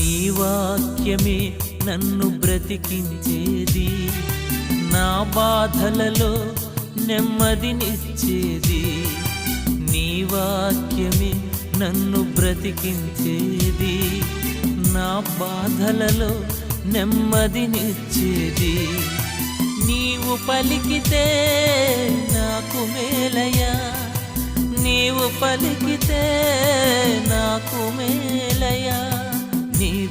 నీ వాక్యమే నన్ను బ్రతికించేది. నా బాధలలో నెమ్మదినిచ్చేది నీ వాక్యమే నన్ను బ్రతికించేది. నా బాధలలో నెమ్మదినిచ్చేది నీవు పలికితే నాకు మేలయ్యా. నీవు పలికితే